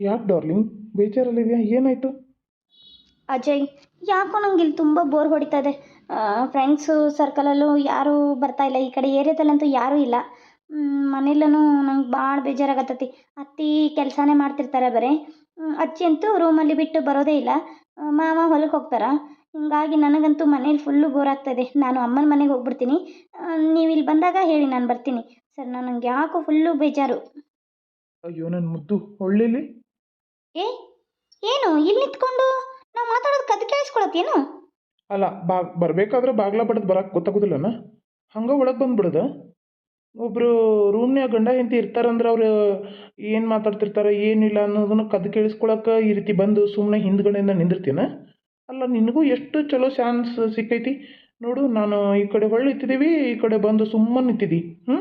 ಯಾಕೆ ಡಾರ್ಲಿಂಗ್? ಬೇಜಾರಲ್ಲಿದೆಯಾ? ಏನಾಯಿತು? ಅಜಯ್ ಯಾಕೋ ನಂಗೆ ಇಲ್ಲಿ ತುಂಬ ಬೋರ್ ಹೊಡಿತಾ ಇದೆ ಫ್ರೆಂಡ್ಸು ಸರ್ಕಲಲ್ಲೂ ಯಾರೂ ಬರ್ತಾ ಇಲ್ಲ. ಈ ಕಡೆ ಏರಿಯಾದಲ್ಲಂತೂ ಯಾರೂ ಇಲ್ಲ. ಮನೇಲೂ ನಂಗೆ ಭಾಳ ಬೇಜಾರಾಗತ್ತತಿ. ಅತ್ತಿ ಕೆಲಸನೇ ಮಾಡ್ತಿರ್ತಾರೆ ಬರೀ. ಅಜ್ಜಿ ಅಂತೂ ರೂಮಲ್ಲಿ ಬಿಟ್ಟು ಬರೋದೇ ಇಲ್ಲ. ಮಾವ ಹೊಲಕ್ಕೆ ಹೋಗ್ತಾರ? ಹಿಂಗಾಗಿ ನನಗಂತೂ ಮನೇಲಿ ಫುಲ್ಲು ಬೋರ್ ಆಗ್ತಾಯಿದೆ ನಾನು ಅಮ್ಮನ ಮನೆಗೆ ಹೋಗ್ಬಿಡ್ತೀನಿ. ನೀವು ಇಲ್ಲಿ ಬಂದಾಗ ಹೇಳಿ ನಾನು ಬರ್ತೀನಿ. ಸರ್ ನನಗೆ ಯಾಕೋ ಫುಲ್ಲು ಬೇಜಾರು. ಅಯ್ಯೋ ನನ್ನ ಮುದ್ದು ಒಳ್ಳೆಲಿ? ಏ, ಏನು, ಇಲ್ಲಿ ನಿಂತ್ಕೊಂಡು ನಾವು ಮಾತಾಡೋದು ಕದ್ದು ಕೇಳಿಸ್ಕೊಳತ್ತೇನು? ಅಲ್ಲ, ಬಾ, ಬರಬೇಕಾದ್ರೆ ಬಾಗ್ಲ ಬಡದ್ ಬರಕ್ಕೆ ಗೊತ್ತಾಗೋದಿಲ್ಲನ ಹಂಗೆ ಒಳಗೆ ಬಂದ್ಬಿಡದ? ಒಬ್ಬರು ರೂಮ್ನ್ಯಾಗ ಗಂಡ ಹೆಂಡತಿ ಇರ್ತಾರಂದ್ರೆ ಅವ್ರು ಏನು ಮಾತಾಡ್ತಿರ್ತಾರೆ, ಏನಿಲ್ಲ ಅನ್ನೋದನ್ನ ಕದ್ದು ಕೇಳಿಸ್ಕೊಳಕ್ಕೆ ಈ ರೀತಿ ಬಂದು ಸುಮ್ಮನೆ ಹಿಂದ್ಗಡೆಯಿಂದ ನಿಂದಿರ್ತೀನ? ಅಲ್ಲ, ನಿನಗೂ ಎಷ್ಟು ಚಲೋ ಚಾನ್ಸ್ ಸಿಕ್ಕೈತಿ? ನೋಡು, ನಾನು ಈ ಕಡೆ ಹೊಳ್ಳಿ ನಿಂತಿದ್ದೀವಿ ಈ ಕಡೆ ಬಂದು ಸುಮ್ಮನೆ ನಿಂತಿದ್ದಿ ಹ್ಞೂ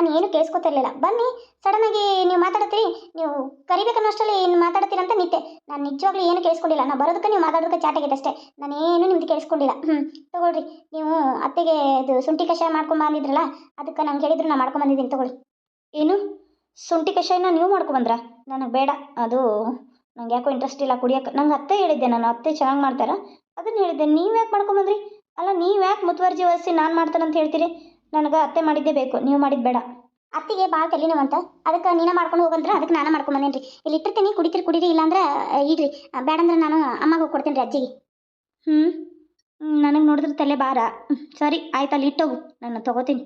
ನಾನು ಏನು ಕೇಳಿಸ್ಕೊತಿರ್ಲಿಲ್ಲ ಬನ್ನಿ ಸಡನ್ ಆಗಿ ನೀವು ಮಾತಾಡ್ತೀರಿ, ನೀವು ಕರಿಬೇಕನ್ನೋಷ್ಟರಲ್ಲಿ ಏನು ಮಾತಾಡ್ತೀರ ಅಂತ ನಿಂತೆ ನಾನು ನಿಜವಾಗ್ಲೂ ಏನು ಕೇಳಿಸ್ಕೊಂಡಿಲ್ಲ. ನಾನು ಬರೋದಕ್ಕೆ ನೀವು ಮಾತಾಡೋದಕ್ಕೆ ಚಾಟಾಗಿದೆ ಅಷ್ಟೇ. ನಾನೇನು ನಿಮ್ದು ಕೇಳಿಸ್ಕೊಂಡಿಲ್ಲ. ಹ್ಞೂ ತಗೊಳ್ರಿ. ನೀವು ಅತ್ತೆಗೆ ಇದು ಶುಂಠಿ ಕಷಾಯ ಮಾಡ್ಕೊಂಡು ಬಂದಿದ್ರಲ್ಲ, ಅದಕ್ಕೆ ನಂಗೆ ಹೇಳಿದ್ರು ನಾನು ಮಾಡ್ಕೊಂಡು ಬಂದಿದ್ದೀನಿ, ತಗೊಳ್ಳಿ. ಏನು? ಶುಂಠಿ ಕಷಾಯನ ನೀವು ಮಾಡ್ಕೊಂಬಂದ್ರ ನನಗೆ ಬೇಡ. ಅದು ನಂಗೆ ಯಾಕೋ ಇಂಟ್ರೆಸ್ಟ್ ಇಲ್ಲ ಕುಡಿಯೋಕೆ. ನಂಗೆ ಅತ್ತೆ ಹೇಳಿದ್ದೆ, ನಾನು ಅತ್ತೆ ಚೆನ್ನಾಗಿ ಮಾಡ್ತಾರ? ಅದನ್ನು ಹೇಳಿದ್ದೆ. ನೀವು ಯಾಕೆ ಮಾಡ್ಕೊಂಬಂದ್ರಿ ಅಲ್ಲ, ನೀವು ಯಾಕೆ ಮುತುವರ್ಜಿ ವಹಿಸಿ ನಾನು ಮಾಡ್ತಾನಂತ ಹೇಳ್ತೀರಿ? ನನಗೆ ಅತ್ತೆ ಮಾಡಿದ್ದೇ ಬೇಕು ನೀವು ಮಾಡಿದ್ದು ಬೇಡ. ಅತ್ತಿಗೆ ಭಾಳ ತಲೆನೋವು ಅಂತ ಅದಕ್ಕೆ ನೀನೇ ಮಾಡ್ಕೊಂಡು ಹೋಗಂದ್ರೆ ಅದಕ್ಕೆ ನಾನು ಮಾಡ್ಕೊಂಡು ಬಂದೇನ್ರಿ. ಇಲ್ಲಿ ಇಟ್ಟಿರ್ತೀನಿ ಕುಡಿತೀರಿ ಕುಡೀರಿ ಇಲ್ಲಾಂದ್ರೆ ಇಡ್ರಿ. ಬೇಡಂದ್ರೆ ನಾನು ಅಮ್ಮಗೆ ಕೊಡ್ತೀನಿ ರೀ ಅಜ್ಜಿಗೆ. ಹ್ಞೂ ನನಗೆ ನೋಡಿದ್ರೆ ತಲೆ ಹ್ಮ್, ಸರಿ ಆಯ್ತು ಅಲ್ಲಿ ಇಟ್ಟೋಗು. ನಾನು ತಗೋತೀನಿ.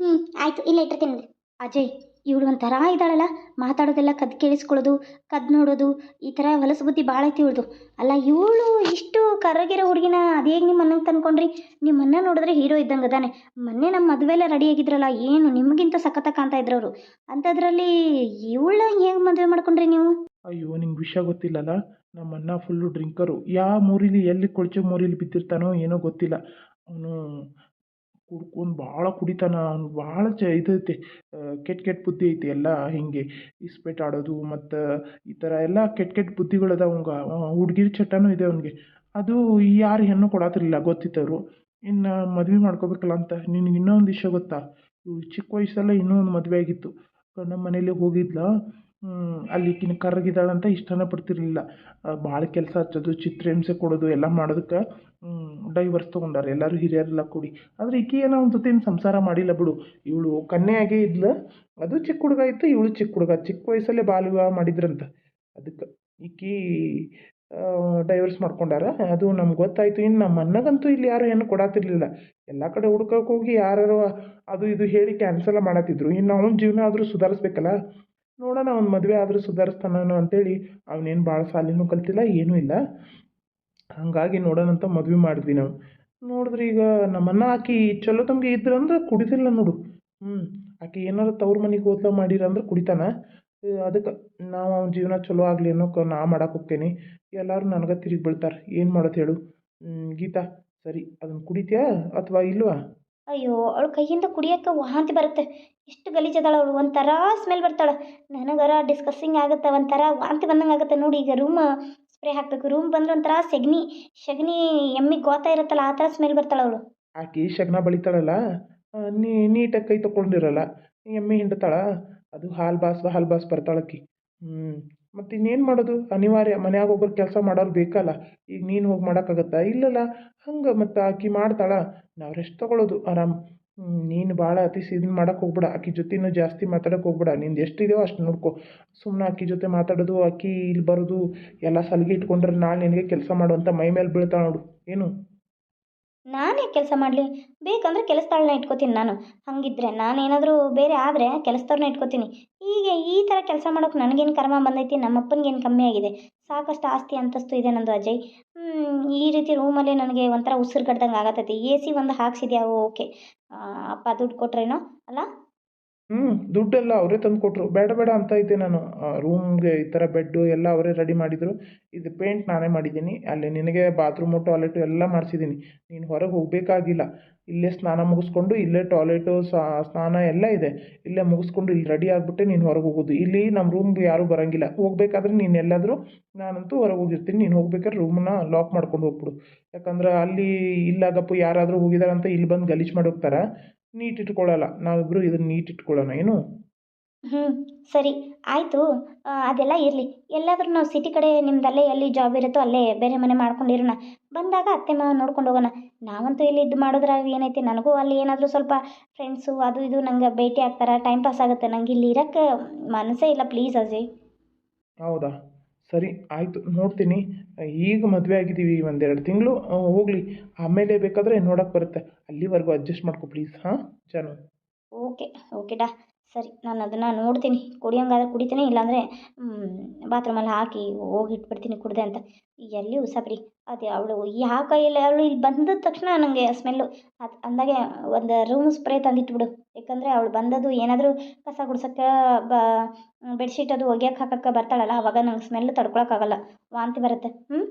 ಹ್ಞೂ ಆಯಿತು ಇಲ್ಲೇ ಇಟ್ಟಿರ್ತೀನಿ. ಅಜಯ್ ಇವಳು ಒಂಥರ ಇದ್ದಾಳಲ್ಲ, ಮಾತಾಡೋದೆಲ್ಲ ಕದ್ದು ಕೇಳಿಸ್ಕೊಳ್ಳೋದು ಕದ್ದು ನೋಡೋದು, ಈ ಥರ ಹೊಲಸು ಬುದ್ಧಿ ಭಾಳ ಐತಿ ಇವಳ್ದು. ಅಲ್ಲ, ಇವಳು ಇಷ್ಟು ಕರಗಿರೋ ಹುಡುಗಿನ ಅದೇಗೆ ನಿಮ್ಮ ಅಣ್ಣಂಗೆ ತಂದ್ಕೊಂಡ್ರಿ? ನಿಮ್ಮ ಅಣ್ಣ ನೋಡಿದ್ರೆ ಹೀರೋ ಇದ್ದಂಗೆ ಅದಾನೆ. ಮೊನ್ನೆ ನಮ್ಮ ಮದುವೆಲ್ಲ ರೆಡಿ ಆಗಿದ್ರಲ್ಲ, ಏನು ನಿಮಗಿಂತ ಸಖತ್ತ ಕಾಣ್ತಾ ಇದ್ರು ಅವರು ಅಂಥದ್ರಲ್ಲಿ ಇವಳ ಹೇಗೆ ಮದುವೆ ಮಾಡ್ಕೊಂಡ್ರಿ ನೀವು? ಅಯ್ಯೋ, ನಿಂಗೆ ವಿಷಯ ಗೊತ್ತಿಲ್ಲಲ್ಲ? ನಮ್ಮ ಅಣ್ಣ ಫುಲ್ಲು ಡ್ರಿಂಕರು ಯಾವ ಮೂರಿಲಿ ಎಲ್ಲಿ ಕೊಳಚೆ ಮೂರಿಲಿ ಬಿದ್ದಿರ್ತಾನೋ ಏನೋ ಗೊತ್ತಿಲ್ಲ. ಅವನು ಕುಡ್ಕೊಂಡು ಭಾಳ ಕುಡಿತಾನ ಅವ್ನು ಭಾಳ ಚ ಇದೈತಿ ಕೆಟ್ಟ ಕೆಟ್ಟ ಬುದ್ಧಿ ಐತಿ ಎಲ್ಲ ಹಿಂಗೆ. ಇಸ್ಪೀಟ್ ಆಡೋದು ಮತ್ತು ಈ ಥರ ಎಲ್ಲ ಕೆಟ್ಟ ಕೆಟ್ಟ ಬುದ್ಧಿಗಳದ ಅವಂಗೆ. ಹುಡ್ಗಿರ್ ಇದೆ ಅವನಿಗೆ. ಅದು ಯಾರು ಹೆಣ್ಣು ಕೊಡತ್ತಿರಲಿಲ್ಲ ಗೊತ್ತಿತ್ತವರು ಇನ್ನು ಮದುವೆ ಮಾಡ್ಕೋಬೇಕಲ್ಲ ಅಂತ. ನಿನಗೆ ಇನ್ನೊಂದು ವಿಷಯ ಗೊತ್ತಾ? ಚಿಕ್ಕ ವಯಸ್ಸಲ್ಲೇ ಇನ್ನೂ ಒಂದು ಮದುವೆ ಆಗಿತ್ತು. ನಮ್ಮ ಮನೇಲಿ ಹೋಗಿದ್ಲ? ಅಲ್ಲಿ ಈಕಿನ ಕರ್ರಗಿದ್ದಾಳಂತ ಇಷ್ಟನೇ ಪಡ್ತಿರಲಿಲ್ಲ. ಭಾಳ ಕೆಲಸ ಹಚ್ಚೋದು ಚಿತ್ರಹಿಂಸೆ ಕೊಡೋದು, ಎಲ್ಲ ಮಾಡೋದಕ್ಕೆ ಡೈವರ್ಸ್ ತೊಗೊಂಡಾರ. ಎಲ್ಲರೂ ಹಿರಿಯರೆಲ್ಲ ಕೂಡಿ. ಆದರೆ ಈಕಿ ಏನೋ ಒಂದು ಜೊತೆ ಸಂಸಾರ ಮಾಡಿಲ್ಲ ಬಿಡು. ಇವಳು ಕನ್ಯಾಗೆ ಇದ್ಲು. ಅದು ಚಿಕ್ಕ ಹುಡುಗ ಇತ್ತು ಇವಳು ಚಿಕ್ಕ ಹುಡುಗ. ಚಿಕ್ಕ ವಯಸ್ಸಲ್ಲೇ ಬಾಲ್ ವಿವಾಹ ಮಾಡಿದ್ರಂತ. ಅದಕ್ಕೆ ಈಕಿ ಡೈವರ್ಸ್ ಮಾಡ್ಕೊಂಡಾರ. ಅದು ನಮ್ಗೆ ಗೊತ್ತಾಯಿತು. ಇನ್ನು ನಮ್ಮ ಅನ್ನಗಂತೂ ಇಲ್ಲಿ ಯಾರು ಏನು ಕೊಡಾತಿರ್ಲಿಲ್ಲ. ಎಲ್ಲ ಕಡೆ ಹುಡ್ಕಕ್ಕೆ ಹೋಗಿ ಯಾರು ಅದು ಇದು ಹೇಳಿ ಕ್ಯಾನ್ಸಲ್ ಮಾಡತ್ತಿದ್ರು ಇನ್ನು ಅವನ ಜೀವನ ಆದರೂ ಸುಧಾರಿಸ್ಬೇಕಲ್ಲ. ನೋಡೋಣ, ಅವ್ನ ಮದುವೆ ಆದರೂ ಸುಧಾರಿಸ್ತಾನೇನೋ ಅಂತೇಳಿ ಅವನೇನು ಭಾಳ ಸಾಲಿನೂ ಕಲ್ತಿಲ್ಲ, ಏನೂ ಇಲ್ಲ. ಹಾಗಾಗಿ ನೋಡೋಣ ಅಂತ ಮದುವೆ ಮಾಡಿದ್ವಿ ನಾವು. ನೋಡಿದ್ರೆ ಈಗ ನಮ್ಮನ್ನ ಆಕಿ ಚಲೋ ತಮಗೆ ಇದ್ರಂದ್ರೆ ಕುಡಿತಿಲ್ಲ ನೋಡು. ಹ್ಞೂ ಆಕೆ ಏನಾರು ತವ್ರ ಮನೆಗೆ ಹೋದ್ಲ ಮಾಡಿರಂದ್ರೆ ಕುಡಿತಾನ. ಅದಕ್ಕೆ ನಾವು ಅವ್ನ ಜೀವನ ಚಲೋ ಆಗಲಿ ಅನ್ನೋಕೆ ನಾ ಮಾಡಕ್ಕೆ ಹೋಗ್ತೇನೆ. ಎಲ್ಲರೂ ನನಗೆ ತಿರುಗಿ ಬೀಳ್ತಾರೆ. ಏನು ಮಾಡೋದು ಹೇಳು. ಗೀತಾ, ಸರಿ ಅದನ್ನು ಕುಡಿತೀಯಾ ಅಥವಾ ಇಲ್ವಾ? ಅಯ್ಯೋ, ಅವಳ ಕೈಯಿಂದ ಕುಡಿಯೋಕ್ಕೆ ವಾಂತಿ ಬರುತ್ತೆ. ಎಷ್ಟು ಗಲೀಜದಾಳ ಅವಳು, ಒಂಥರ ಸ್ಮೆಲ್ ಬರ್ತಾಳೆ. ನನಗರ ಡಿಸ್ಕಸಿಂಗ್ ಆಗುತ್ತೆ, ಒಂಥರ ವಾಂತಿ ಬಂದಂಗೆ ಆಗುತ್ತೆ ನೋಡಿ, ಈಗ ರೂಮ್ ಸ್ಪ್ರೇ ಹಾಕಬೇಕು. ರೂಮ್ ಬಂದ್ರೆ ಒಂಥರ ಸೆಗಣಿ ಸೆಗಣಿ ಎಮ್ಮಿ ಗೋತಾ ಇರುತ್ತಲ್ಲ, ಆ ಥರ ಸ್ಮೆಲ್ ಬರ್ತಾಳೆ ಅವಳು. ಆಕಿ ಶಗ್ನ ಬಳಿತಾಳಲ್ಲ ನೀ, ನೀಟಾಗಿ ಕೈ ತಗೊಂಡಿರಲ್ಲ ಎಮ್ಮೆ ಹಿಂಡ್ತಾಳ, ಅದು ಹಾಲು ಬಾಸ್ ಹಾಲು ಬಾಸ್ ಬರ್ತಾಳಕ್ಕಿ. ಹ್ಞೂ ಮತ್ತು ಇನ್ನೇನು ಮಾಡೋದು? ಅನಿವಾರ್ಯ, ಮನ್ಯಾಗ ಒಬ್ಬರು ಕೆಲಸ ಮಾಡೋರು ಬೇಕಲ್ಲ, ಈಗ ನೀನು ಹೋಗಿ ಮಾಡೋಕ್ಕಾಗತ್ತಾ? ಇಲ್ಲಲ್ಲ, ಹಂಗೆ ಮತ್ತು ಆಕಿ ಮಾಡ್ತಾಳ, ನಾವು ರೆಸ್ಟ್ ತೊಗೊಳ್ಳೋದು ಆರಾಮ್. ನೀನು ಭಾಳ ಅತಿ ಇದನ್ನ ಮಾಡೋಕೆ ಹೋಗ್ಬೇಡ, ಆಕಿ ಜೊತೆನೂ ಜಾಸ್ತಿ ಮಾತಾಡೋಕೆ ಹೋಗ್ಬೇಡ, ನಿಂದು ಎಷ್ಟಿದೆಯೋ ಅಷ್ಟು ನೋಡ್ಕೊ. ಸುಮ್ಮನೆ ಆಕಿ ಜೊತೆ ಮಾತಾಡೋದು, ಆಕಿ ಇಲ್ಲಿ ಬರೋದು, ಎಲ್ಲ ಸಲಿಗೆ ಇಟ್ಕೊಂಡ್ರೆ ನಾಳೆ ನಿನಗೆ ಕೆಲಸ ಮಾಡುವಂಥ ಮೈ ಮೇಲೆ ಬೀಳ್ತಾಳೆ ನೋಡು, ಏನು? ನಾನೇ ಕೆಲಸ ಮಾಡಲಿ, ಬೇಕಂದರೆ ಕೆಲಸದವ್ಳನ್ನ ಇಟ್ಕೋತೀನಿ ನಾನು. ಹಾಗಿದ್ರೆ ನಾನೇನಾದರೂ ಬೇರೆ ಆದರೆ ಕೆಲಸದವ್ರನ್ನ ಇಟ್ಕೋತೀನಿ. ಹೀಗೆ ಈ ಥರ ಕೆಲಸ ಮಾಡೋಕೆ ನನಗೇನು ಕರ್ಮ ಬಂದೈತಿ, ನಮ್ಮಪ್ಪನಿಗೇನು ಕಮ್ಮಿ ಆಗಿದೆ. ಸಾಕಷ್ಟು ಆಸ್ತಿ ಅಂತಸ್ತು ಇದೆ ನಂದು ಅಜಯ್. ಈ ರೀತಿ ರೂಮಲ್ಲೇ ನನಗೆ ಒಂಥರ ಉಸಿರು ಕಡ್ದಂಗೆ ಆಗತ್ತೈತಿ ಎ ಸಿ ಒಂದು ಹಾಕ್ಸಿದ್ಯಾ? ಓಕೆ. ಅಪ್ಪ ದುಡ್ಡು ಕೊಟ್ರೇನೋ? ಅಲ್ಲ? ಹ್ಞೂ ದುಡ್ಡೆಲ್ಲ ಅವರೇ ತಂದು ಕೊಟ್ಟರು ಬೇಡ ಬೇಡ ಅಂತ ಇದ್ದೆ ನಾನು. ರೂಮ್ಗೆ ಈ ಥರ ಬೆಡ್ಡು ಎಲ್ಲ ಅವರೇ ರೆಡಿ ಮಾಡಿದರು. ಇದು ಪೇಂಟ್ ನಾನೇ ಮಾಡಿದ್ದೀನಿ. ಅಲ್ಲಿ ನಿನಗೆ ಬಾತ್ರೂಮು ಟಾಯ್ಲೆಟು ಎಲ್ಲ ಮಾಡಿಸಿದ್ದೀನಿ. ನೀನು ಹೊರಗೆ ಹೋಗಬೇಕಾಗಿಲ್ಲ. ಇಲ್ಲೇ ಸ್ನಾನ ಮುಗಿಸ್ಕೊಂಡು ಇಲ್ಲೇ ಟಾಯ್ಲೆಟು ಸ್ನಾನ ಎಲ್ಲ ಇದೆ. ಇಲ್ಲೇ ಮುಗಿಸ್ಕೊಂಡು ಇಲ್ಲಿ ರೆಡಿ ಆಗಿಬಿಟ್ಟೆ ನೀನು ಹೊರಗೆ ಹೋಗೋದು. ಇಲ್ಲಿ ನಮ್ಮ ರೂಮ್ಗೆ ಯಾರೂ ಬರೋಂಗಿಲ್ಲ. ಹೋಗ್ಬೇಕಾದ್ರೆ ನೀನು ಎಲ್ಲಾದರೂ ನಾನಂತೂ ಹೊರಗೆ ಹೋಗಿರ್ತೀನಿ. ನೀನು ಹೋಗ್ಬೇಕಾದ್ರೆ ರೂಮನ್ನ ಲಾಕ್ ಮಾಡ್ಕೊಂಡು ಹೋಗ್ಬಿಡು. ಯಾಕಂದ್ರೆ ಅಲ್ಲಿ ಇಲ್ಲಾಗಪ್ಪ ಯಾರಾದರೂ ಹೋಗಿದಾರಂತ ಇಲ್ಲಿ ಬಂದು ಗಲೀಜು ಮಾಡಿ ನೀಟ್ ಇಟ್ಕೊಳ್ಳಲ್ಲ ನಾವಿಬ್ರು ಇದನ್ನ ನೀಟ್ ಇಟ್ಕೊಳ್ಳೋಣ ಏನು? ಹ್ಞೂ ಸರಿ. ಆಯಿತು. ಅದೆಲ್ಲ ಇರಲಿ. ಎಲ್ಲಾದರೂ ನಾವು ಸಿಟಿ ಕಡೆ ನಿಮ್ದಲ್ಲೇ ಎಲ್ಲಿ ಜಾಬ್ ಇರುತ್ತೋ ಅಲ್ಲೇ ಬೇರೆ ಮನೆ ಮಾಡ್ಕೊಂಡಿರೋಣ. ಬಂದಾಗ ಅತ್ತೆ ಮಾವ ನೋಡ್ಕೊಂಡು ಹೋಗೋಣ. ನಾವಂತೂ ಇಲ್ಲಿ ಇದು ಮಾಡೋದ್ರಾಗ ಏನೈತಿ? ನನಗೂ ಅಲ್ಲಿ ಏನಾದರೂ ಸ್ವಲ್ಪ ಫ್ರೆಂಡ್ಸು ಅದು ಇದು ನಂಗೆ ಭೇಟಿ ಆಗ್ತಾರೆ ಟೈಮ್ ಪಾಸ್ ಆಗುತ್ತೆ. ನಂಗೆ ಇಲ್ಲಿ ಇರೋಕ್ಕೆ ಮನಸ್ಸೇ ಇಲ್ಲ. ಪ್ಲೀಸ್ ಅಜಯ್. ಹೌದಾ? ಸರಿ, ಆಯಿತು, ನೋಡ್ತೀನಿ. ಈಗ ಮದುವೆ ಆಗಿದ್ದೀವಿ ಒಂದೆರಡು ತಿಂಗಳು. ಹೋಗಲಿ. ಆಮೇಲೆ ಬೇಕಾದರೆ ನೋಡೋಕೆ ಬರುತ್ತೆ. ಅಲ್ಲಿವರೆಗೂ ಅಡ್ಜಸ್ಟ್ ಮಾಡ್ಕೊ ಪ್ಲೀಸ್ ಹಾಂ, ಜಾನು? ಓಕೆ ಓಕೆ ಡಾ. ಸರಿ, ನಾನು ಅದನ್ನು ನೋಡ್ತೀನಿ. ಕುಡಿಯೋಂಗಾದ್ರೆ ಕುಡಿತೀನಿ, ಇಲ್ಲಾಂದರೆ ಬಾತ್ರೂಮಲ್ಲಿ ಹಾಕಿ ಹೋಗಿ ಇಟ್ಬಿಡ್ತೀನಿ ಕುಡಿದೆ ಅಂತ. ಎಲ್ಲಿ ಉಸಾಬ್ರಿ? ಅದು ಅವಳು ಯಾವ ಕೈಯಲ್ಲಿ ಅವಳು ಇಲ್ಲಿ ಬಂದ ತಕ್ಷಣ ನನಗೆ ಸ್ಮೆಲ್ಲು ಅದು ಅಂದಾಗೆ ಒಂದು ರೂಮ್ ಸ್ಪ್ರೇ ತಂದಿಟ್ಬಿಡು. ಯಾಕಂದರೆ ಅವಳು ಬಂದದ್ದು ಏನಾದರೂ ಕಸ ಗುಡ್ಸೋಕ್ಕೆ ಬ ಬೆಡ್ಶೀಟ್ ಅದು ಒಗ್ಯಕ್ಕೆ ಹಾಕಕ್ಕೆ ಬರ್ತಾಳಲ್ಲ ಆವಾಗ ನಂಗೆ ಸ್ಮೆಲ್ ತಡ್ಕೊಳಕ್ಕಾಗಲ್ಲ ವಾಂತಿ ಬರುತ್ತೆ ಹ್ಞೂ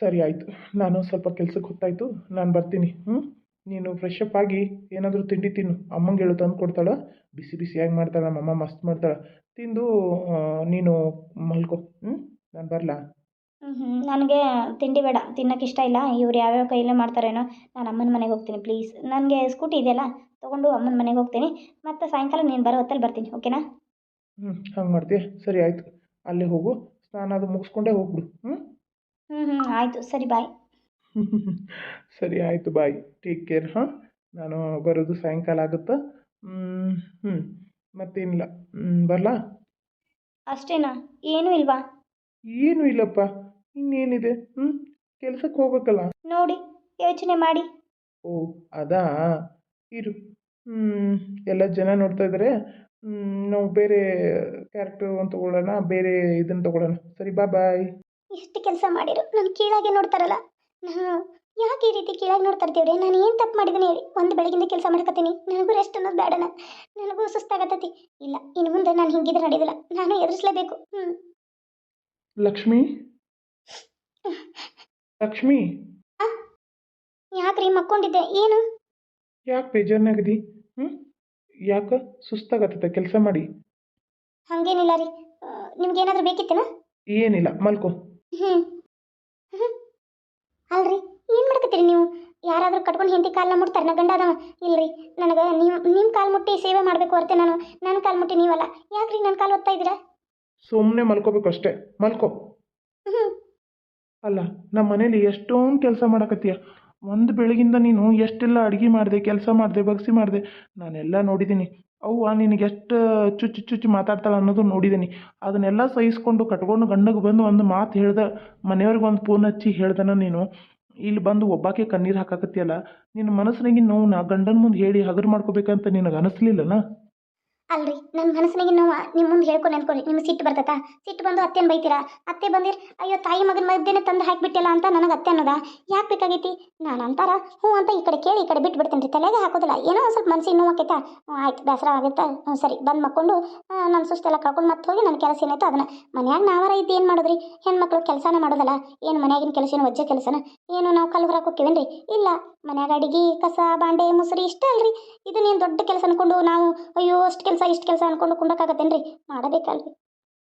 ಸರಿ, ಆಯಿತು. ನಾನು ಸ್ವಲ್ಪ ಕೆಲ್ಸಕ್ಕೆ ಹೊತ್ತಾಯಿತು ನಾನು ಬರ್ತೀನಿ ಹ್ಞೂ ನೀನು ಫ್ರೆಶ್ ಅಪ್ ಆಗಿ ಏನಾದರೂ ತಿಂಡಿ ತಿನ್ನು. ಅಮ್ಮಂಗೆ ಹೇಳು ತಂದು ಕೊಡ್ತಾಳೆ. ಬಿಸಿ ಬಿಸಿಯಾಗಿ ಮಾಡ್ತಾಳೆ ನಮ್ಮಮ್ಮ ಮಸ್ತ್ ಮಾಡ್ತಾಳೆ. ತಿಂದು ನೀನು ಮಲ್ಕೊ ಹ್ಞೂ ನಾನು ಬರಲಾ? ಹ್ಞೂ ನನಗೆ ತಿಂಡಿ ಬೇಡ. ತಿನ್ನೋಕೆ ಇಷ್ಟ ಇಲ್ಲ. ಇವ್ರು ಯಾವ್ಯಾವ ಕೈಯಲ್ಲೇ ಮಾಡ್ತಾರೇನೋ ನಾನು ಅಮ್ಮನ ಮನೆಗೆ ಹೋಗ್ತೀನಿ ಪ್ಲೀಸ್ ನನಗೆ ಸ್ಕೂಟಿ ಇದೆಯಲ್ಲ ತೊಗೊಂಡು ಅಮ್ಮನ ಮನೆಗೆ ಹೋಗ್ತೀನಿ. ಮತ್ತು ಸಾಯಂಕಾಲ ನೀನು ಬರೋ ಹೊತ್ತಲ್ಲಿ ಬರ್ತೀನಿ ಓಕೆನಾ ಹ್ಞೂ ಹಂಗೆ ಮಾಡ್ತೀಯ? ಸರಿ ಆಯಿತು. ಅಲ್ಲೇ ಹೋಗು. ಸ್ನಾನ ಅದು ಮುಗಿಸ್ಕೊಂಡೇ ಹೋಗ್ಬಿಡು ಹ್ಞೂ ಹ್ಞೂ ಹ್ಞೂ ಆಯಿತು. ಸರಿ ಬಾಯ್ ಸರಿ ಆಯಿತು ಬಾಯ್ ಟೇಕ್ ಕೇರ್ ಹಾಂ? ನಾನು ಬರೋದು ಸಾಯಂಕಾಲ ಆಗುತ್ತಾ? ಹ್ಞೂ ಮತ್ತೇನಿಲ್ಲ. ಬರಲಾ? ಅಷ್ಟೇನಾ? ಏನು ಇಲ್ವಾ? ಏನು ಇಲ್ಲಪ್ಪ. ಇನ್ನೇನಿದೆ? ಹ್ಞೂ ಕೆಲಸಕ್ಕೆ ಹೋಗ್ಬೇಕಲ್ಲ? ನೋಡಿ ಯೋಚನೆ ಮಾಡಿ. ಓ ಅದಾ? ಇರು. ಎಲ್ಲ ಜನ ನೋಡ್ತಾ ಇದ್ದಾರೆ ನಾವು ಬೇರೆ ಕ್ಯಾರೆಕ್ಟರ್ ಒಂದು ತಗೊಳ್ಳೋಣ ಬೇರೆ ಇದನ್ನು ತಗೊಳ್ಳೋಣ. ಸರಿ ಬಾ ಬಾಯ್ ಇಷ್ಟು ಕೆಲಸ ಮಾಡಿರು. ನನ್ನ ಕೀಳಾಗೆ ನೋಡ್ತಾರಲ್ಲ? ಯಾಕೆ ಈ ರೀತಿ ಕೀಳಾಗಿ ನೋಡ್ತಾ ಇರ್ತೀವ್ರಿ? ನಾನು ಏನು ತಪ್ಪು ಮಾಡಿದ್ದೀನಿ ಹೇಳಿ? ಒಂದು ಬೆಳಗಿಂದ ಕೆಲಸ ಮಾಡ್ಕೊತೀನಿ. ನನಗೂ ರೆಸ್ಟ್ ಅನ್ನೋದು ಬೇಡನ. ನನಗೂ ಸುಸ್ತಾಗತ್ತತಿ. ಇಲ್ಲ ಇನ್ನು ಮುಂದೆ ನಾನು ಹಿಂಗಿದ್ರೆ ನಡೆಯೋದಿಲ್ಲ ನಾನು ಎದುರಿಸಲೇಬೇಕು. ಹ್ಞೂ ಲಕ್ಷ್ಮಿ? ಲಕ್ಷ್ಮಿ? ಯಾಕ್ರಿ ಮಕ್ಕೊಂಡಿದ್ದೆ? ಏನು? ಯಾಕೆ ಬೇಜಾರ್ನಾಗದಿ? ಹ್ಞೂ ಯಾಕೆ ಸುಸ್ತಾಗತ್ತದ ಕೆಲಸ ಮಾಡಿ. ಹಂಗೇನಿಲ್ಲ ರೀ. ನಿಮ್ಗೇನಾದರೂ ಬೇಕಿತ್ತೇನಾ? ಏನಿಲ್ಲ ಮಲ್ಕೋ. ಹ್ಞೂ ಅಲ್ರಿ ಏನು ಮಾಡ್ಕತ್ತೀರಿ ನೀವು ಯಾರಾದರೂ ಕಟ್ಕೊಂಡು ಹಿಂದಿ ಕಾಲನ್ನ ಮುಟ್ತಾರೆ ನಾ ಗಂಡ ಅದಾವ. ಇಲ್ರಿ ನನಗೆ ನೀವು ನಿಮ್ಮ ಕಾಲು ಮುಟ್ಟಿ ಸೇವೆ ಮಾಡಬೇಕು ಹೊರತೆ ನಾನು. ನನ್ನ ಕಾಲು ಮುಟ್ಟಿ ನೀವಲ್ಲ. ಯಾಕ್ರಿ ನನ್ನ ಕಾಲು ಒತ್ತಾ ಇದ್ದೀರಾ? ಸುಮ್ಮನೆ ಮಲ್ಕೋಬೇಕು ಅಷ್ಟೇ. ಮಲ್ಕೋ. ಹ್ಞೂ ಅಲ್ಲ ನಮ್ಮ ಮನೇಲಿ ಎಷ್ಟೊಂದು ಕೆಲಸ ಮಾಡಕತ್ತೀಯ. ಒಂದು ಬೆಳಗಿಂದ ನೀನು ಎಷ್ಟೆಲ್ಲ ಅಡುಗೆ ಮಾಡಿದೆ ಕೆಲಸ ಮಾಡಿದೆ ಬಗ್ಸಿ ಮಾಡಿದೆ ನಾನೆಲ್ಲ ನೋಡಿದ್ದೀನಿ ಅವ್ವ ನಿನಗೆ ಎಷ್ಟು ಚುಚ್ಚು ಚುಚ್ಚು ಮಾತಾಡ್ತಾಳೆ ಅನ್ನೋದು ನೋಡಿದ್ದೀನಿ ಅದನ್ನೆಲ್ಲ ಸಹಿಸ್ಕೊಂಡು ಕಟ್ಕೊಂಡು ಗಂಡಗೆ ಬಂದು ಒಂದು ಮಾತು ಹೇಳ್ದೆ ಮನೆಯವ್ರಿಗೆ ಒಂದು ಫೋನ್ ಹಚ್ಚಿ ಹೇಳ್ದನ ನೀನು. ಇಲ್ಲಿ ಬಂದು ಒಬ್ಬಾಕೆ ಕಣ್ಣೀರು ಹಾಕಾಕತ್ತಿಯಲ್ಲ, ನಿನ್ನ ಮನಸ್ಸಿನಾಗಿನ ನೋವು ನಾ ಗಂಡನ ಮುಂದೆ ಹೇಳಿ ಹಗರು ಮಾಡ್ಕೋಬೇಕಂತ ನಿನಗೆ ಅನಿಸ್ಲಿಲ್ಲನ? ಅಲ್ರಿ ನನ್ನ ಮನಸ್ಸಿನಾಗ ನೋವು ನಿಮ್ಮ ಮುಂದೆ ಹೇಳ್ಕೊಂಡು ಅನ್ಕೊಳ್ಳಿ ನಿಮ್ಗೆ ಸಿಟ್ಟು ಬರ್ತತಾ ಸಿಟ್ಟು ಬಂದು ಅತ್ತೆನ ಬೈತೀರಾ? ಅತ್ತೆ ಬಂದಿರ್, ಅಯ್ಯೋ, ತಾಯಿ ಮಗನ ಮಧ್ಯೆ ತಂದು ಹಾಕಿಬಿಟ್ಟಿಲ್ಲ ಅಂತ ನನಗೆ ಅತ್ತೆ ಅನ್ನೋದ? ಯಾಕೆ ಬೇಕಾಗೈತಿ? ನಾನು ಅಂತಾರ ಹ್ಞೂ ಅಂತ ಈ ಕಡೆ ಕೇಳಿ ಈ ಕಡೆ ಬಿಟ್ಟು ಬಿಡ್ತೀನಿ ರೀ ತಲೆಗೆ ಹಾಕೋದಿಲ್ಲ. ಏನೋ ಒಂದು ಸ್ವಲ್ಪ ಮನ್ಸಿಗೆ ನೋವು ಆಕೈತಾ? ಆಯ್ತು, ಬೇಸರ ಆಗುತ್ತಾ ಹ್ಞೂ ಸರಿ, ಬಂದು ಮಕ್ಕೊಂಡು ನನ್ನ ಸುಸ್ತೆಲ್ಲ ಕಳ್ಕೊಂಡು ಮತ್ತೆ ಹೋಗಿ ನನ್ನ ಕೆಲಸ ಏನಾಯ್ತು ಅದನ್ನ. ಮನ್ಯಾಗ ನಾವಾರ ಇದ್ದು ಏನು ಮಾಡೋದ್ರಿ? ಹೆಣ್ಮಕ್ಳು ಕೆಲಸನ ಮಾಡೋದಲ್ಲ? ಏನು ಮನ್ಯಾಗಿನ ಕೆಲಸ ಏನು ವಜ್ಜೆ ಕೆಲಸನ? ಏನು ನಾವು ಕಲ್ಲು ಹೊರಕ್ಕೆ ಹೋಗ್ತೀವೇನ್ರಿ ಇಲ್ಲ, ಮನ್ಯಾಗ ಅಡಿಗೆ, ಕಸ, ಬಾಂಡೆ, ಮುಸುರಿ ಇಷ್ಟ ಅಲ್ರಿ. ಇದನ್ನೇನು ದೊಡ್ಡ ಕೆಲಸ ಅನ್ಕೊಂಡು ನಾವು, ಅಯ್ಯೋ, ಅಷ್ಟು ಕೆಲಸ, ಇಷ್ಟು ಕೆಲಸ ಅನ್ಕೊಂಡು ಕುಂಡಕ್ಕಾಗತ್ತೇನ್ರಿ ಮಾಡಬೇಕಲ್ರಿ.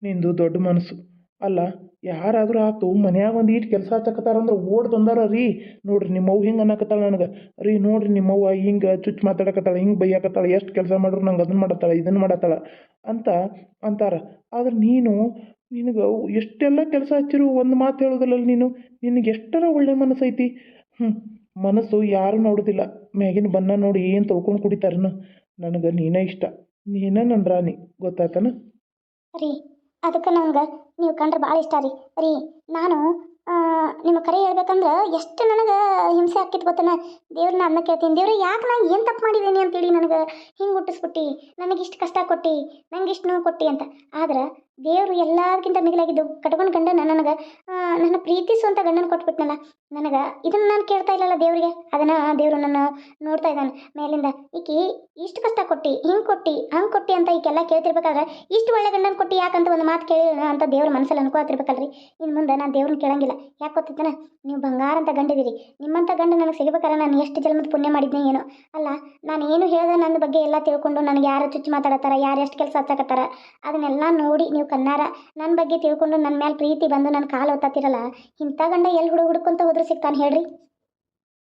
ನಿಂದು ದೊಡ್ಡ ಮನಸ್ಸು. ಅಲ್ಲ, ಯಾರಾದರೂ ಆತು ಮನ್ಯಾಗ ಒಂದು ಈಟ್ ಕೆಲಸ ಹಚ್ಚಕತ್ತಾರಂದ್ರೆ ಓಡ್ ತಂದಾರ ರೀ. ನೋಡ್ರಿ ನಿಮ್ಮವ್ವ ಹಿಂಗೆ ಅನ್ನಕತ್ತಾಳ ನನಗೆ. ರೀ, ನೋಡ್ರಿ ನಿಮ್ಮವ್ವ ಹಿಂಗೆ ಚುಚ್ಚು ಮಾತಾಡಕತ್ತಾಳ, ಹಿಂಗೆ ಬೈಯಾಕತ್ತಾಳ, ಎಷ್ಟು ಕೆಲಸ ಮಾಡ್ರು ನಂಗೆ ಅದನ್ನು ಮಾಡತ್ತಾಳ ಇದನ್ನು ಮಾಡತ್ತಾಳ ಅಂತ ಅಂತಾರ. ಆದ್ರೆ ನೀನು, ನಿನಗೆ ಎಷ್ಟೆಲ್ಲ ಕೆಲಸ ಹಚ್ಚಿರು ಒಂದು ಮಾತು ಹೇಳೋದಲ್ಲ ನೀನು? ನಿನಗೆ ಎಷ್ಟರ ಒಳ್ಳೆ ಮನಸ್ಸು ಐತಿ ಹ್ಞೂ ಮನಸ್ಸು ಯಾರು ನೋಡೋದಿಲ್ಲ. ಮ್ಯಾಗಿನ ಬನ್ನ ನೋಡಿ ಏನು ತೊಳ್ಕೊಂಡು ಕುಡಿತಾರನ? ನನಗೆ ನೀನೇ ಇಷ್ಟ. ನೀನೇ ನನ್ನ ರಾಣಿ, ಗೊತ್ತಾತನ? ರೀ, ಅದಕ್ಕೆ ನಂಗೆ ನೀವು ಕಂಡ್ರೆ ಭಾಳ ಇಷ್ಟ ರೀ. ರೀ, ನಾನು ನಿಮ್ಮ ಕರೆ ಹೇಳ್ಬೇಕಂದ್ರೆ ಎಷ್ಟು ನನಗೆ ಹಿಂಸೆ ಆಕಿತ್ತು ಗೊತ್ತನ? ದೇವ್ರನ್ನ ಅದನ್ನ ಕೇಳ್ತೀನಿ. ದೇವ್ರೆ, ಯಾಕೆ ನಾ ಏನು ತಪ್ಪು ಮಾಡಿದ್ದೀನಿ ಅಂತೇಳಿ ನನಗೆ ಹಿಂಗೆ ಹುಟ್ಟಿಸ್ಬಿಟ್ಟು. ನನಗೆ ಇಷ್ಟು ಕಷ್ಟ ಕೊಟ್ಟು, ನಂಗೆ ಇಷ್ಟು ನೋವು ಕೊಟ್ಟು ಅಂತ. ಆದ್ರೆ ದೇವರು ಎಲ್ಲದಕ್ಕಿಂತ ಮಿಗಿಲಾಗಿದ್ದು ಕಟ್ಕೊಂಡು ಗಂಡನ ನನಗೆ ನನ್ನ ಪ್ರೀತಿಸುವಂಥ ಗಂಡನ ಕೊಟ್ಬಿಟ್ನಲ್ಲ, ನನಗೆ ಇದನ್ನ ನಾನು ಕೇಳ್ತಾ ಇಲ್ಲಲ್ಲ ದೇವರಿಗೆ? ಅದನ್ನ ದೇವರು ನನ್ನ ನೋಡ್ತಾ ಇದ್ದಾನೆ. ಮೇಲಿಂದ, ಈಕಿ ಇಷ್ಟು ಕಷ್ಟ ಕೊಟ್ಟು, ಹಿಂಗೆ ಕೊಟ್ಟಿ, ಹಂಗೆ ಕೊಟ್ಟಿ ಅಂತ ಈಕೆಲ್ಲ ಕೇಳ್ತಿರ್ಬೇಕಾದ್ರೆ ಇಷ್ಟು ಒಳ್ಳೆ ಗಂಡನ ಕೊಟ್ಟು ಯಾಕಂತ ಒಂದು ಮಾತು ಕೇಳಿ, ಅಂತ ದೇವ್ರ ಮನಸ್ಸಲ್ಲಿ ಅನ್ಕೋತಿರ್ಬೇಕಲ್ರಿ? ಇನ್ನು ಮುಂದೆ ನಾನು ದೇವ್ರನ್ನ ಕೇಳಂಗಿಲ್ಲ. ಯಾಕೆ ಗೊತ್ತಿದ್ದಾನೆ ನೀವು ಬಂಗಾರ ಅಂತ ಗಂಡಿದ್ದೀರಿ ನಿಮ್ಮಂಥ ಗಂಡ ನನಗೆ ಸಿಗಬೇಕಾದ್ರೆ ನಾನು ಎಷ್ಟು ಜನ್ಮದ ಪುಣ್ಯ ಮಾಡಿದ್ನಿ ಏನೋ? ಅಲ್ಲ, ನಾನು ಏನು ಹೇಳ್ದೆ ನನ್ನ ಬಗ್ಗೆ ಎಲ್ಲ ತಿಳ್ಕೊಂಡು ನನಗೆ ಯಾರು ಚುಚ್ಚು ಮಾತಾಡತ್ತಾರ, ಯಾರು ಎಷ್ಟು ಕೆಲಸ ಹಚ್ಚಕತ್ತಾರ, ಅದನ್ನೆಲ್ಲ ನೋಡಿ ನೀವು ಕನ್ನಾರ ನನ್ನ ಬಗ್ಗೆ ತಿಳ್ಕೊಂಡು ನನ್ನ ಮೇಲೆ ಪ್ರೀತಿ ಬಂದು ನನ್ನ ಕಾಲು ಒತ್ತಾತಿರಲ್ಲ ಇಂಥ ಗಂಡ ಎಲ್ಲಿ ಹುಡುಗ ಹುಡ್ಕೊಂತ ಹೋದ್ರೆ ಸಿಗ್ತಾನೆ ಹೇಳ್ರಿ.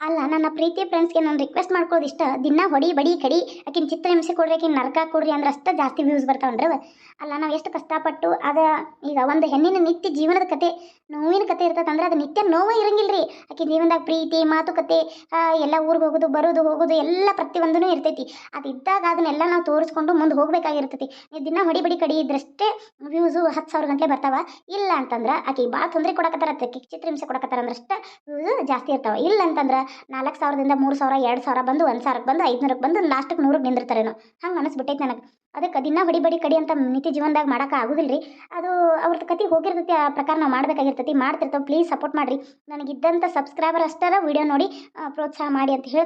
ಅಲ್ಲ, ನನ್ನ ಪ್ರೀತಿ ಫ್ರೆಂಡ್ಸ್ಗೆ ನಾನು ರಿಕ್ವೆಸ್ಟ್ ಮಾಡ್ಕೊಳ್ಳೋದು ಇಷ್ಟ. ದಿನ ಹೊಡಿ, ಬಡಿ, ಕಡಿ. ಆಕಿನ ಚಿತ್ರ ಹಿಂಸೆ ಕೊಡ್ರಿ, ಆಕಿನ ನರಕ ಕೊಡ್ರಿ ಅಂದ್ರೆ ಅಷ್ಟ ಜಾಸ್ತಿ ವ್ಯೂಸ್ ಬರ್ತಾವನ್ರವ ಅಲ್ಲ, ನಾವು ಎಷ್ಟು ಕಷ್ಟಪಟ್ಟು ಅದ ಈಗ ಒಂದು ಹೆಣ್ಣಿನ ನಿತ್ಯ ಜೀವನದ ಕತೆ, ನೋವಿನ ಕತೆ ಇರ್ತದೆ ಅಂದ್ರೆ ಅದು ನಿತ್ಯ ನೋವ ಇರಂಗಿಲ್ರಿ. ಆಕೆ ಜೀವನದಾಗ ಪ್ರೀತಿ ಮಾತುಕತೆ ಎಲ್ಲ ಊರಿಗೆ ಹೋಗೋದು, ಬರೋದು, ಹೋಗೋದು ಎಲ್ಲ ಪ್ರತಿಯೊಂದೂ ಇರ್ತೈತಿ. ಅದು ಇದ್ದಾಗ ಅದನ್ನೆಲ್ಲ ನಾವು ತೋರಿಸ್ಕೊಂಡು ಮುಂದೆ ಹೋಗ್ಬೇಕಾಗಿರ್ತೈತಿ. ನೀವು ದಿನ ಹೊಡಿ, ಬಡಿ, ಕಡಿ ಇದ್ರಷ್ಟೇ ವ್ಯೂಸು ಹತ್ತು ಸಾವಿರ ಗಂಟೆ ಬರ್ತಾವ. ಇಲ್ಲ ಅಂತಂದ್ರೆ ಆಕೆ ಭಾಳ ತೊಂದರೆ ಕೊಡಕತ್ತಾರ ಚಿತ್ರ ಹಿಂಸೆ ಕೊಡಕತ್ತಾರ ಅಂದ್ರೆ ಅಷ್ಟೇ ವ್ಯೂಸ್ ಜಾಸ್ತಿ ಇರ್ತಾವ. ಇಲ್ಲ ಅಂತಂದ್ರೆ ನಾಲ್ಕು ಸಾವಿರದಿಂದ ಮೂರು ಸಾವಿರ, ಎರಡು ಸಾವಿರ ಬಂದು ಒಂದು ಸಾವಿರಕ್ಕೆ ಬಂದು ಐದುನೂರಕ್ಕೆ ಬಂದು ಲಾಸ್ಟಿಗೆ ನೂರಕ್ಕೆ ನಿಂದಿರ್ತಾರೇನೋ. ಹಂಗೆ ಅನಿಸ್ಬಿಟ್ಟೈತೆ ನನಗೆ. ಅದಕ್ಕೆ ದಿನ ಹೊಡಿ ಬಡಿ ಕಡಿ ಅಂತ ನಿತ್ಯ ಜೀವನದಾಗ ಮಾಡೋಕೆ ಆಗೋದಿಲ್ಲ ರೀ ಅದು ಅವ್ರದ್ದು ಕತೆ ಹೋಗಿರ್ತೈತಿ, ಆ ಪ್ರಕಾರ ನಾವು ಮಾಡಬೇಕಾಗಿರ್ತೈತಿ. ಮಾಡ್ತಿರ್ತೇವೆ ಪ್ಲೀಸ್ ಸಪೋರ್ಟ್ ಮಾಡಿರಿ. ನನಗಿದ್ದಂಥ ಸಬ್ಸ್ಕ್ರೈಬರ್ ಅಷ್ಟರ ವಿಡಿಯೋ ನೋಡಿ ಪ್ರೋತ್ಸಾಹ ಮಾಡಿ ಅಂತ ಹೇಳಿ